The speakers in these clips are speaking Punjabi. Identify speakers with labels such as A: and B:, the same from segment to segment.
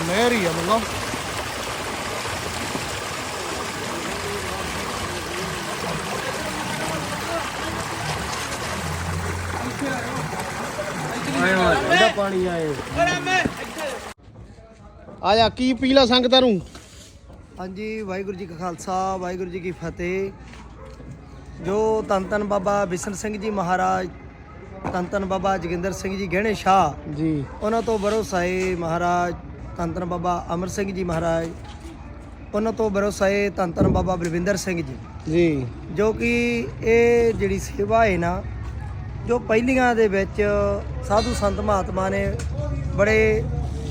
A: ਨਹਿਰ ਹੀ ਆ ਮਤਲਬ
B: ਇਹਦਾ ਪਾਣੀ ਆਏ
A: ਆ ਜਾ ਕੀ ਪੀਲਾ ਸੰਗਤਾਂ ਨੂੰ?
B: ਹਾਂਜੀ ਵਾਹਿਗੁਰੂ ਜੀ ਕਾ ਖਾਲਸਾ ਵਾਹਿਗੁਰੂ ਜੀ ਕੀ ਫਤਿਹ। ਜੋ ਧੰਨ ਬਾਬਾ ਬਿਸ਼ਨ ਸਿੰਘ ਜੀ ਮਹਾਰਾਜ ਧੰਨ ਬਾਬਾ ਜੋਗਿੰਦਰ ਸਿੰਘ ਜੀ ਗਹਿਣੇ ਸ਼ਾਹ
A: ਜੀ।
B: ਉਹਨਾਂ ਤੋਂ ਭਰੋਸਾ ਏ ਮਹਾਰਾਜ ਧੰਨ ਧੰਨ ਬਾਬਾ ਅਮਰ ਸਿੰਘ ਜੀ ਮਹਾਰਾਜ ਉਹਨਾਂ ਤੋਂ ਭਰੋਸਾ ਏ ਧੰਨ ਧੰਨ ਬਾਬਾ ਬਲਵਿੰਦਰ ਸਿੰਘ ਜੀ।
A: ਜੀ।
B: ਜੋ ਕਿ ਇਹ ਜਿਹੜੀ ਸੇਵਾ ਹੈ ਨਾ ਜੋ ਪਹਿਲੀਆਂ ਦੇ ਵਿੱਚ ਸਾਧੂ ਸੰਤ ਮਹਾਤਮਾ ਨੇ ਬੜੇ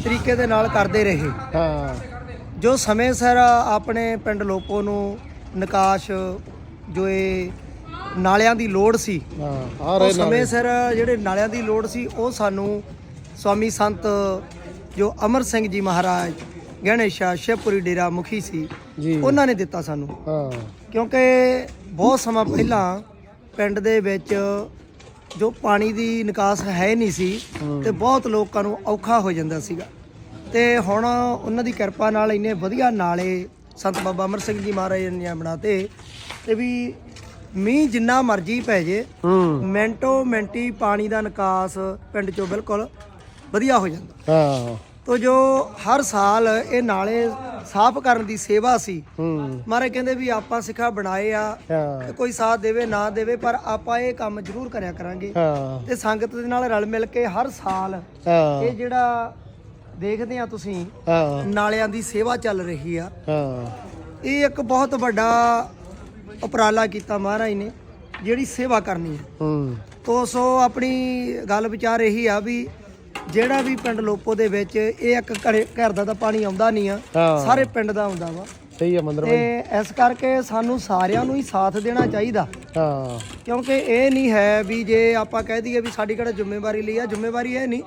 B: ਤਰੀਕੇ ਦੇ ਨਾਲ ਕਰਦੇ ਰਹੇ।
A: ਹਾਂ।
B: ਜੋ ਸਮੇਂ ਸਿਰ ਆਪਣੇ ਪਿੰਡ ਲੋਪੋ ਨੂੰ ਨਿਕਾਸ਼ ਜੋ ਇਹ ਨਾਲਿਆਂ ਦੀ ਲੋੜ ਸੀ
A: ਹਾਂ ਆ ਰਹੇ
B: ਸਮੇਂ ਸਿਰ ਜਿਹੜੇ ਨਾਲਿਆਂ ਦੀ ਲੋੜ ਸੀ ਉਹ ਸਾਨੂੰ ਸਵਾਮੀ ਸੰਤ ਜੋ ਅਮਰ ਸਿੰਘ ਜੀ ਮਹਾਰਾਜ ਗਹਿਣੇ ਸ਼ਾਹ ਸ਼ਿਵਪੁਰੀ ਡੇਰਾ ਮੁਖੀ ਸੀ
A: ਜੀ।
B: ਉਹਨਾਂ ਨੇ ਦਿੱਤਾ ਸਾਨੂੰ।
A: ਹਾਂ।
B: ਕਿਉਂਕਿ ਬਹੁਤ ਸਮਾਂ ਪਹਿਲਾਂ ਪਿੰਡ ਦੇ ਵਿੱਚ ਜੋ ਪਾਣੀ ਦੀ ਨਿਕਾਸ ਹੈ ਨਹੀਂ ਸੀ। ਤੇ ਬਹੁਤ ਲੋਕਾਂ ਨੂੰ ਔਖਾ ਹੋ ਜਾਂਦਾ ਸੀਗਾ। ਤੇ ਹੁਣ ਉਹਨਾਂ ਦੀ ਕਿਰਪਾ ਨਾਲ ਇੰਨੇ ਵਧੀਆ ਨਾਲੇ ਸੰਤ ਬਾਬਾ ਅਮਰ ਸਿੰਘ ਜੀ ਮਹਾਰਾਜ ਨੇ ਬਣਾਤੇ ਤੇ ਵੀ ਮੀਂਹ ਜਿੰਨਾ ਮਰਜ਼ੀ ਪੈ ਜੇ ਮਿੰਟੋ ਮਿੰਟੀ ਪਾਣੀ ਦਾ ਨਿਕਾਸ ਪਿੰਡ ਚੋਂ ਬਿਲਕੁਲ ਵਧੀਆ ਹੋ ਜਾਂਦਾ।
A: ਹਾਂ।
B: ਤੋ ਜੋ ਹਰ ਸਾਲ ਇਹ ਨਾਲੇ ਸਾਫ਼ ਕਰਨ ਦੀ ਸੇਵਾ ਸੀ
A: ਹੂੰ।
B: ਮਾਰੇ ਕਹਿੰਦੇ ਵੀ ਆਪਾਂ ਸਿੱਖਾ ਬਣਾਏ ਆ
A: ਹਾਂ।
B: ਤੇ ਕੋਈ ਸਾਥ ਦੇਵੇ ਨਾ ਦੇਵੇ ਪਰ ਆਪਾਂ ਇਹ ਕੰਮ ਜ਼ਰੂਰ ਕਰਿਆ ਕਰਾਂਗੇ।
A: ਹਾਂ।
B: ਤੇ ਸੰਗਤ ਦੇ ਨਾਲ ਰਲ ਮਿਲ ਕੇ ਹਰ ਸਾਲ
A: ਹਾਂ।
B: ਇਹ ਜਿਹੜਾ ਦੇਖਦੇ ਆ ਤੁਸੀਂ
A: ਹਾਂ।
B: ਨਾਲਿਆਂ ਦੀ ਸੇਵਾ ਚੱਲ ਰਹੀ ਆ।
A: ਹਾਂ।
B: ਇਹ ਇੱਕ ਬਹੁਤ ਵੱਡਾ ਉਪਰਾਲਾ ਕੀਤਾ ਮਹਾਰਾਜ ਨੇ ਜਿਹੜੀ ਸੇਵਾ ਕਰਨੀ ਹੈ
A: ਹੂੰ।
B: ਤੋ ਸੋ ਆਪਣੀ ਗੱਲ ਵਿਚਾਰ ਇਹੀ ਆ ਵੀ ਜਿਹੜਾ ਵੀ ਪਿੰਡ ਲੋਪੋ ਦੇ ਵਿੱਚ ਇਹ ਇੱਕ ਘਰੇ ਘਰ ਦਾ ਤਾਂ ਪਾਣੀ ਆਉਂਦਾ ਨਹੀਂ ਆ
A: ਹਾਂ।
B: ਸਾਰੇ ਪਿੰਡ ਦਾ ਆਉਂਦਾ ਵਾ।
A: ਸਹੀ ਆ ਮੰਦਰ
B: ਤੇ ਇਸ ਕਰਕੇ ਸਾਨੂੰ ਸਾਰਿਆਂ ਨੂੰ ਹੀ ਸਾਥ ਦੇਣਾ ਚਾਹੀਦਾ।
A: ਹਾਂ।
B: ਕਿਉਂਕਿ ਇਹ ਨਹੀਂ ਹੈ ਵੀ ਜੇ ਆਪਾਂ ਕਹਿ ਦਈਏ ਵੀ ਸਾਡੀ ਕਿਹੜਾ ਜ਼ਿੰਮੇਵਾਰੀ ਲਈ ਆ ਜ਼ਿੰਮੇਵਾਰੀ ਇਹ ਨਹੀਂ।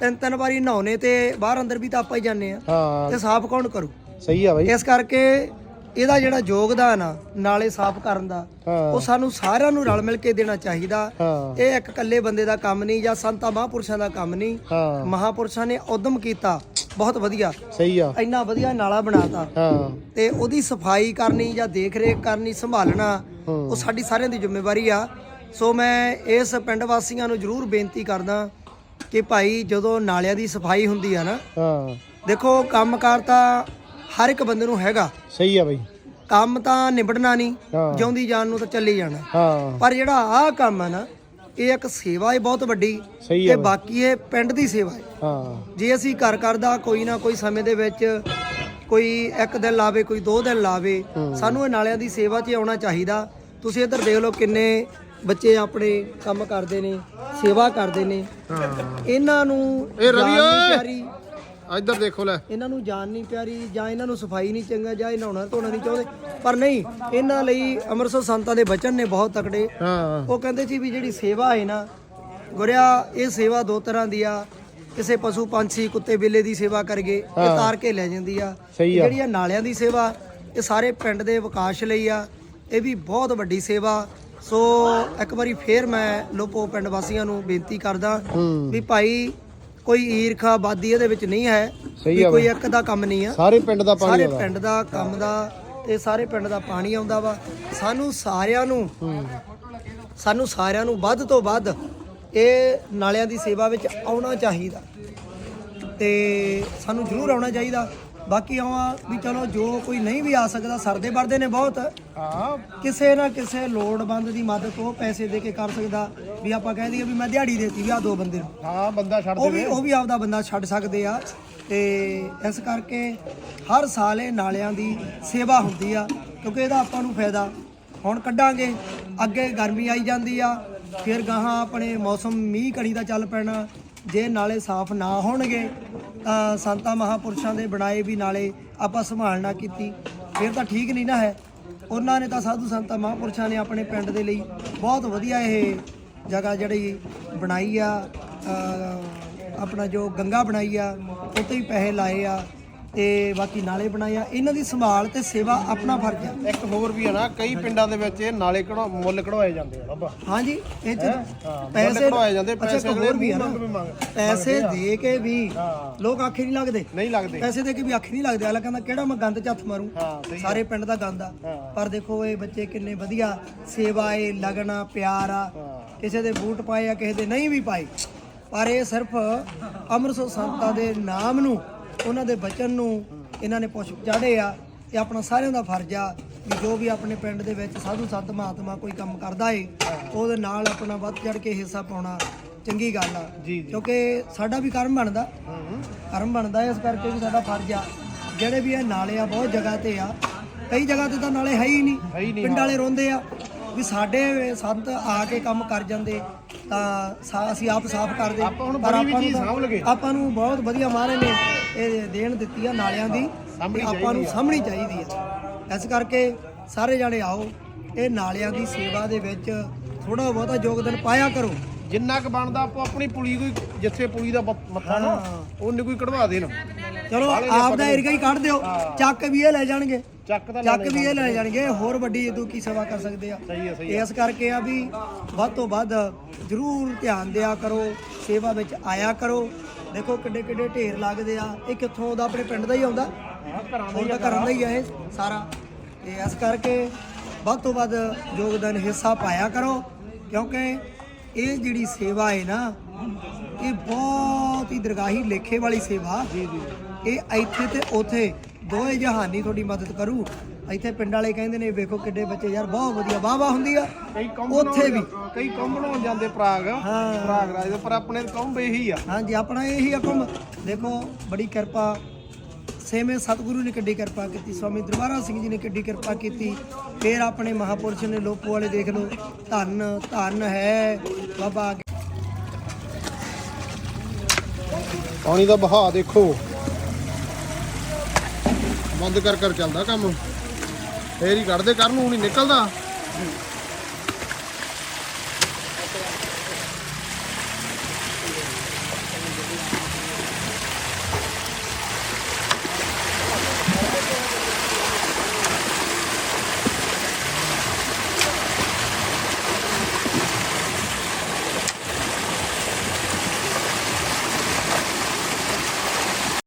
B: ਤਿੰਨ ਤਿੰਨ ਵਾਰੀ ਨਹਾਉਣੇ ਤੇ ਬਾਹਰ ਅੰਦਰ ਵੀ ਤਾਂ ਆਪਾਂ ਹੀ ਜਾਂਦੇ ਆ।
A: ਹਾਂ।
B: ਤੇ ਸਾਫ਼ ਕੌਣ ਕਰੂ?
A: ਸਹੀ ਆ ਭਾਈ
B: ਇਸ ਕਰਕੇ ਇਹਦਾ ਜਿਹੜਾ ਯੋਗਦਾਨ ਆ ਨਾਲੇ ਸਾਫ਼ ਕਰਨ ਦਾ ਉਹ ਸਾਨੂੰ ਸਾਰਿਆਂ ਨੂੰ ਰਲ ਮਿਲ ਕੇ ਦੇਣਾ ਚਾਹੀਦਾ। ਇਹ ਇੱਕ ਇਕੱਲੇ ਬੰਦੇ ਦਾ ਕੰਮ ਨਹੀਂ ਜਾਂ ਸੰਤਾਂ ਮਹਾਂਪੁਰਸ਼ਾਂ ਦਾ ਕੰਮ ਨਹੀਂ। ਮਹਾਂਪੁਰਸ਼ਾਂ ਨੇ ਉਦਮ ਕੀਤਾ ਬਹੁਤ ਵਧੀਆ।
A: ਸਹੀ ਆ।
B: ਇੰਨਾ ਵਧੀਆ ਨਾਲਾ ਬਣਾਤਾ।
A: ਹਾਂ।
B: ਤੇ ਉਹਦੀ ਸਫ਼ਾਈ ਕਰਨੀ ਜਾਂ ਦੇਖ ਰੇਖ ਕਰਨੀ ਸੰਭਾਲਣਾ। ਉਹ ਸਾਡੀ ਸਾਰਿਆਂ ਦੀ ਜ਼ਿੰਮੇਵਾਰੀ ਆ। ਸੋ ਮੈਂ ਇਸ ਪਿੰਡ ਵਾਸੀਆਂ ਨੂੰ ਜ਼ਰੂਰ ਬੇਨਤੀ ਕਰਦਾ ਕਿ ਭਾਈ ਜਦੋਂ ਨਾਲਿਆਂ ਦੀ ਸਫ਼ਾਈ ਹੁੰਦੀ ਆ ਨਾ
A: ਹਾਂ।
B: ਦੇਖੋ ਕੰਮਕਾਰ ਤਾਂ ਹਰ ਇੱਕ ਬੰਦੇ ਨੂੰ ਹੈਗਾ।
A: ਸਹੀ ਆ ਭਾਈ
B: ਕੰਮ ਤਾਂ ਨਿਬੜਨਾ ਨਹੀਂ ਜਿਉਂਦੀ ਜਾਨ ਨੂੰ ਤਾਂ ਚੱਲੀ ਜਾਣਾ।
A: ਹਾਂ।
B: ਪਰ ਜਿਹੜਾ ਆਹ ਕੰਮ ਆ ਨਾ ਇਹ ਇੱਕ ਸੇਵਾ ਹੈ ਬਹੁਤ ਵੱਡੀ ਤੇ ਬਾਕੀ ਇਹ ਪਿੰਡ ਦੀ ਸੇਵਾ ਹੈ
A: ਹਾਂ।
B: ਜੇ ਅਸੀਂ ਘਰ ਕਰਦਾ ਕੋਈ ਨਾ ਕੋਈ ਸਮੇਂ ਦੇ ਵਿੱਚ ਕੋਈ ਇੱਕ ਦਿਨ ਲਾਵੇ ਕੋਈ ਦੋ ਦਿਨ ਲਾਵੇ ਸਾਨੂੰ ਇਹ ਨਾਲਿਆਂ ਦੀ ਸੇਵਾ 'ਚ ਆਉਣਾ ਚਾਹੀਦਾ। ਤੁਸੀਂ ਇੱਧਰ ਦੇਖ ਲਓ ਕਿੰਨੇ ਬੱਚੇ ਆਪਣੇ ਕੰਮ ਕਰਦੇ ਨੇ ਸੇਵਾ ਕਰਦੇ ਨੇ। ਇਹਨਾਂ ਨੂੰ
A: ਇਹ ਰਵੀ ਓਏ! ਇੱਧਰ ਦੇਖੋ ਲੈ।
B: ਇਹਨਾਂ ਨੂੰ ਜਾਨ ਨਹੀਂ ਪਿਆਰੀ ਜਾਂ ਇਹਨਾਂ ਨੂੰ ਸਫ਼ਾਈ ਨਹੀਂ ਚੰਗਾ ਜਾਂ ਇਹ ਨਹਾਉਣਾ ਧੋਣਾ ਨਹੀਂ ਚਾਹੁੰਦੇ। ਪਰ ਨਹੀਂ ਇਹਨਾਂ ਲਈ ਅੰਮ੍ਰਿਤਸਰ ਸੰਤਾਂ ਦੇ ਬਚਨ ਨੇ ਬਹੁਤ ਤਕੜੇ।
A: ਹਾਂ।
B: ਉਹ ਕਹਿੰਦੇ ਸੀ ਵੀ ਜਿਹੜੀ ਸੇਵਾ ਹੈ ਨਾ ਗੁਰਿਆ ਇਹ ਸੇਵਾ ਦੋ ਤਰ੍ਹਾਂ ਦੀ ਆ। ਕਿਸੇ ਪਸ਼ੂ ਪੰਛੀ ਕੁੱਤੇ ਬਿੱਲੇ ਦੀ ਸੇਵਾ ਕਰਗੇ ਇਹ ਤਾਰ ਕੇ ਲੈ ਜਾਂਦੀ ਆ। ਜਿਹੜੀ ਆ। ਨਾਲਿਆਂ ਦੀ ਸੇਵਾ ਇਹ ਸਾਰੇ ਪਿੰਡ ਦੇ ਵਿਕਾਸ ਲਈ ਆ। ਇਹ ਵੀ ਬਹੁਤ ਵੱਡੀ ਸੇਵਾ। ਸੋ ਇੱਕ ਵਾਰੀ ਫੇਰ ਮੈਂ ਲੋਪੋ ਪਿੰਡ ਵਾਸੀਆਂ ਨੂੰ ਬੇਨਤੀ ਕਰਦਾ ਵੀ ਭਾਈ ਕੋਈ ਈਰਖਾ ਬਾਦੀ ਇਹਦੇ ਵਿੱਚ ਨਹੀਂ ਹੈ
A: ਸਹੀ
B: ਵੀ
A: ਆ
B: ਕੋਈ ਇੱਕ ਦਾ ਕੰਮ ਨਹੀਂ ਆ।
A: ਸਾਰੇ ਪਿੰਡ ਦਾ ਪਾਣੀ
B: ਸਾਰੇ
A: ਆਉਂਦਾ।
B: ਪਿੰਡ ਦਾ ਕੰਮ ਦਾ ਤੇ ਸਾਰੇ ਪਿੰਡ ਦਾ ਪਾਣੀ ਆਉਂਦਾ ਵਾ। ਸਾਨੂੰ ਸਾਰਿਆਂ ਨੂੰ ਸਾਨੂੰ ਸਾਰਿਆਂ ਨੂੰ ਵੱਧ ਤੋਂ ਵੱਧ ਇਹ ਨਾਲਿਆਂ ਦੀ ਸੇਵਾ ਵਿੱਚ ਆਉਣਾ ਚਾਹੀਦਾ। ਤੇ ਸਾਨੂੰ ਜ਼ਰੂਰ ਆਉਣਾ ਚਾਹੀਦਾ। ਬਾਕੀ ਆਵਾਂ ਵੀ ਚਲੋ ਜੋ ਕੋਈ ਨਹੀਂ ਵੀ ਆ ਸਕਦਾ ਸਰਦੇ ਵਰਦੇ ਨੇ ਬਹੁਤ।
A: ਹਾਂ।
B: ਕਿਸੇ ਨਾ ਕਿਸੇ ਲੋੜਵੰਦ ਦੀ ਮਦਦ ਉਹ ਪੈਸੇ ਦੇ ਕੇ ਕਰ ਸਕਦਾ ਵੀ ਆਪਾਂ ਕਹਿ ਦਈਏ ਵੀ ਮੈਂ ਦਿਹਾੜੀ ਦੇਤੀ ਵੀ ਆ ਦੋ ਬੰਦੇ ਨੂੰ।
A: ਹਾਂ ਬੰਦਾ ਛੱਡ
B: ਉਹ ਵੀ ਉਹ ਵੀ ਆਪਦਾ ਬੰਦਾ ਛੱਡ ਸਕਦੇ ਆ। ਤੇ ਇਸ ਕਰਕੇ ਹਰ ਸਾਲ ਇਹ ਨਾਲਿਆਂ ਦੀ ਸੇਵਾ ਹੁੰਦੀ ਆ ਕਿਉਂਕਿ ਇਹਦਾ ਆਪਾਂ ਨੂੰ ਫਾਇਦਾ। ਹੁਣ ਕੱਢਾਂਗੇ ਅੱਗੇ ਗਰਮੀ ਆਈ ਜਾਂਦੀ ਆ ਫਿਰ ਗਾਹਾਂ ਆਪਣੇ ਮੌਸਮ ਮੀਂਹ ਕਣੀ ਦਾ ਚੱਲ ਪੈਣਾ ਜੇ ਨਾਲੇ ਸਾਫ਼ ਨਾ ਹੋਣਗੇ ਸੰਤਾਂ ਮਹਾਪੁਰਸ਼ਾਂ ਦੇ ਬਣਾਏ ਵੀ ਨਾਲੇ ਆਪਾਂ ਸੰਭਾਲ ਨਾ ਕੀਤੀ। ਫਿਰ ਤਾਂ ਠੀਕ ਨਹੀਂ ਨਾ ਹੈ। ਉਹਨਾਂ ਨੇ ਤਾਂ ਸਾਧੂ ਸੰਤਾਂ ਮਹਾਪੁਰਸ਼ਾਂ ਨੇ ਆਪਣੇ ਪਿੰਡ ਦੇ ਲਈ ਬਹੁਤ ਵਧੀਆ ਇਹ ਜਗ੍ਹਾ ਜਿਹੜੀ ਬਣਾਈ ਆ ਆਪਣਾ ਜੋ ਗੰਗਾ ਬਣਾਈ ਆ ਉੱਤੇ ਹੀ ਪੈਸੇ ਲਾਏ ਆ। ਤੇ ਬਾਕੀ ਨਾਲੇ ਬਣਾਏ ਆ। ਇਹਨਾਂ ਦੀ ਸੰਭਾਲ ਤੇ ਸੇਵਾ ਆਪਣਾ ਫਰਜ਼ ਆ।
A: ਇੱਕ ਹੋਰ ਵੀ ਹੈ ਨਾ ਕਈ ਪਿੰਡਾਂ ਦੇ ਵਿੱਚ ਇਹ ਨਾਲੇ ਕਢਾ ਮੁੱਲ ਕਢਵਾਏ ਜਾਂਦੇ ਆ ਬਾਬਾ।
B: ਹਾਂਜੀ ਇਹ ਚ
A: ਹਾਂ?
B: ਪੈਸੇ
A: ਕਢਵਾਏ ਜਾਂਦੇ ਪੈਸੇ
B: ਹੋਰ ਵੀ ਨਾ।
A: ਮੰਗ
B: ਪੈਸੇ ਦੇ ਕੇ ਵੀ
A: ਹਾਂ।
B: ਲੋਕ ਆਖੇ ਨਹੀਂ ਲੱਗਦੇ।
A: ਨਹੀਂ ਲੱਗਦੇ।
B: ਪੈਸੇ ਦੇ ਕੇ ਵੀ ਆਖੇ ਨਹੀਂ ਲੱਗਦੇ। ਅਗਲਾ ਕਹਿੰਦਾ ਕਿਹੜਾ ਮੈਂ ਗੰਦ ਚ ਹੱਥ ਮਾਰੂੰ?
A: ਹਾਂ
B: ਸਾਰੇ ਪਿੰਡ ਦਾ ਗੰਦ ਆ।
A: ਹਾਂ।
B: ਪਰ ਦੇਖੋ ਇਹ ਬੱਚੇ ਕਿੰਨੇ ਵਧੀਆ। ਸੇਵਾ ਏ ਲਗਣਾ ਪਿਆਰ ਆ।
A: ਹਾਂ।
B: ਕਿਸੇ ਦੇ ਬੂਟ ਪਾਏ ਆ ਕਿਸੇ ਦੇ ਨਹੀਂ ਵੀ ਪਾਏ। ਪਰ ਇਹ ਸਿਰਫ ਅੰਮ੍ਰਿਤਸਰ ਸੰਤਾਂ ਦੇ ਨਾਮ ਨੂੰ ਉਹਨਾਂ ਦੇ ਬਚਨ ਨੂੰ ਇਹਨਾਂ ਨੇ ਪੁਸ਼ਪ ਚਾੜੇ ਆ ਤੇ ਆਪਣਾ ਸਾਰਿਆਂ ਦਾ ਫਰਜ਼ ਆ ਵੀ ਜੋ ਵੀ ਆਪਣੇ ਪਿੰਡ ਦੇ ਵਿੱਚ ਸਾਧੂ ਸੰਤ ਮਹਾਤਮਾ ਕੋਈ ਕੰਮ ਕਰਦਾ ਏ ਉਹਦੇ ਨਾਲ ਆਪਣਾ ਵੱਧ ਚੜ ਕੇ ਹਿੱਸਾ ਪਾਉਣਾ ਚੰਗੀ ਗੱਲ ਆ। ਕਿਉਂਕਿ ਸਾਡਾ ਵੀ ਕਰਮ ਬਣਦਾ। ਕਰਮ ਬਣਦਾ ਇਸ ਕਰਕੇ ਵੀ ਸਾਡਾ ਫਰਜ਼ ਆ। ਜਿਹੜੇ ਵੀ ਇਹ ਨਾਲੇ ਆ ਬਹੁਤ ਜਗ੍ਹਾ ਤੇ ਆ। ਕਈ ਜਗ੍ਹਾ ਤੇ ਤਾਂ ਨਾਲੇ ਹੈ ਹੀ ਨਹੀਂ। ਪਿੰਡ ਵਾਲੇ ਰੋਂਦੇ ਆ ਵੀ ਸਾਡੇ ਸੰਤ ਆ ਕੇ ਕੰਮ ਕਰ ਜਾਂਦੇ। ਤਾਂ ਸਾ- ਅਸੀਂ ਆਪ ਸਾਫ਼ ਕਰਦੇ।
A: ਆਪਾਂ ਹੁਣ
B: ਪਰ
A: ਬੜੀ ਵੀ
B: ਆਪਾਂ ਨੂੰ
A: ਚੀਜ਼
B: ਤਾਂ-
A: ਸਾਂਭ ਲਗੇ।
B: ਆਪਾਂ ਨੂੰ ਬਹੁਤ ਵਧੀਆ ਮਹਾਰਾਜ ਨੇ ਇਹ ਦੇਣ ਦਿੱਤੀ ਆ ਨਾਲਿਆਂ ਦੀ।
A: ਸਾਂਭਣੀ
B: ਤੇ ਆਪਾਂ ਨੂੰ ਸਾਹਮਣੀ ਚਾਹੀਦੀ ਆ। ਇਸ ਕਰਕੇ ਸਾਰੇ ਜਾਣੇ ਆਓ ਇਹ ਨਾਲਿਆਂ ਦੀ ਸੇਵਾ ਦੇ ਵਿੱਚ ਥੋੜਾ ਬਹੁਤਾ ਯੋਗਦਾਨ ਪਾਇਆ ਕਰੋ।
A: ਜਿੰਨਾ ਕ ਬਣਦਾ ਆਪੋ ਆਪਣੀ ਪੁਲੀ ਕੋਈ ਜਿੱਥੇ ਪੁਲੀ ਦਾ ਮੱਥਾ ਨਾ
B: ਹਾਂ।
A: ਉਹਨੇ ਕੋਈ ਕਢਵਾ ਦੇਣ।
B: ਚਲੋ ਆਪ ਦਾ ਏਰੀਆ ਹੀ ਕੱਢ ਦਿਓ। ਚੱਕ ਵੀ ਇਹ ਲੈ ਜਾਣਗੇ।
A: ਚੱਕ ਤਾਂ
B: ਚੱਕ ਵੀ ਇਹ ਲੈ ਜਾਣਗੇ। ਹੋਰ ਵੱਡੀ ਇਦੋਂ ਕੀ ਸੇਵਾ ਕਰ ਸਕਦੇ ਆ।
A: ਸਹੀ ਹੈ ਸਹੀ
B: ਇਸ ਕਰਕੇ ਆ ਵੀ ਵੱਧ ਤੋਂ ਵੱਧ ਜ਼ਰੂਰ ਧਿਆਨ ਦਿਆ ਕਰੋ। ਸੇਵਾ ਵਿੱਚ ਆਇਆ ਕਰੋ। ਦੇਖੋ ਕਿੱਡੇ ਕਿੱਡੇ ਢੇਰ ਲੱਗਦੇ ਆ। ਇਹ ਕਿੱਥੋਂ ਦਾ ਆਪਣੇ ਪਿੰਡ ਦਾ ਹੀ ਆਉਂਦਾ?
A: ਘਰਾਂ
B: ਤਾਂ ਘਰਾਂ ਦਾ ਹੀ ਆ ਇਹ ਸਾਰਾ। ਤੇ ਇਸ ਕਰਕੇ ਵੱਧ ਤੋਂ ਵੱਧ ਯੋਗਦਾਨ ਹਿੱਸਾ ਪਾਇਆ ਕਰੋ। ਕਿਉਂਕਿ ਇਹ ਜਿਹੜੀ ਸੇਵਾ ਹੈ ਨਾ ਇਹ ਬਹੁਤ ਹੀ ਦਰਗਾਹੀ ਲੇਖੇ ਵਾਲੀ ਸੇਵਾ।
A: ਜੀ ਜੀ।
B: ਇਹ ਇੱਥੇ ਤੇ ਉਥੇ ਦੋਏ ਜਹਾਨੀ ਤੁਹਾਡੀ ਮਦਦ ਕਰੂ। ਇੱਥੇ ਪਿੰਡ ਵਾਲੇ ਕਹਿੰਦੇ ਨੇ ਵੇਖੋ ਕਿੱਡੇ ਬੱਚੇ ਯਾਰ ਬਹੁਤ ਵਧੀਆ ਵਾਹ ਵਾਹ ਹੁੰਦੀ ਆ।
A: ਕਈ ਕੰਮ
B: ਉੱਥੇ ਵੀ।
A: ਕਈ ਕੰਮ ਬਣਾਉਣ ਜਾਂਦੇ ਪ੍ਰਾਗ। ਪ੍ਰਾਗ ਰਾਜ ਦੇ ਪਰ ਆਪਣੇ ਕੰਮ ਇਹੀ ਆ।
B: ਹਾਂਜੀ ਆਪਣਾ ਇਹੀ ਹੁਕਮ ਦੇਖੋ ਬੜੀ ਕਿਰਪਾ। ਸੇਵੇਂ ਸਤਿਗੁਰੂ ਨੇ ਕਿੱਡੀ ਕਿਰਪਾ ਕੀਤੀ ਸਵਾਮੀ ਦਰਬਾਰਾ ਸਿੰਘ ਜੀ ਨੇ ਕਿੱਡੀ ਕਿਰਪਾ ਕੀਤੀ। ਫਿਰ ਆਪਣੇ ਮਹਾਪੁਰਸ਼ ਨੇ ਲੋਪੋ ਵਾਲੇ ਦੇਖ ਲਓ ਧੰਨ ਧੰਨ ਹੈ ਬਾਬਾ
A: ਪਾਣੀ ਦਾ ਬਹਾਅ ਦੇਖੋ। ਬੰਦ ਕਰ ਕਰ ਚੱਲਦਾ ਕੰਮ। ਫੇਰ ਹੀ ਕੱਢਦੇ ਕਰਨ ਨੂੰ ਨਹੀਂ ਨਿਕਲਦਾ।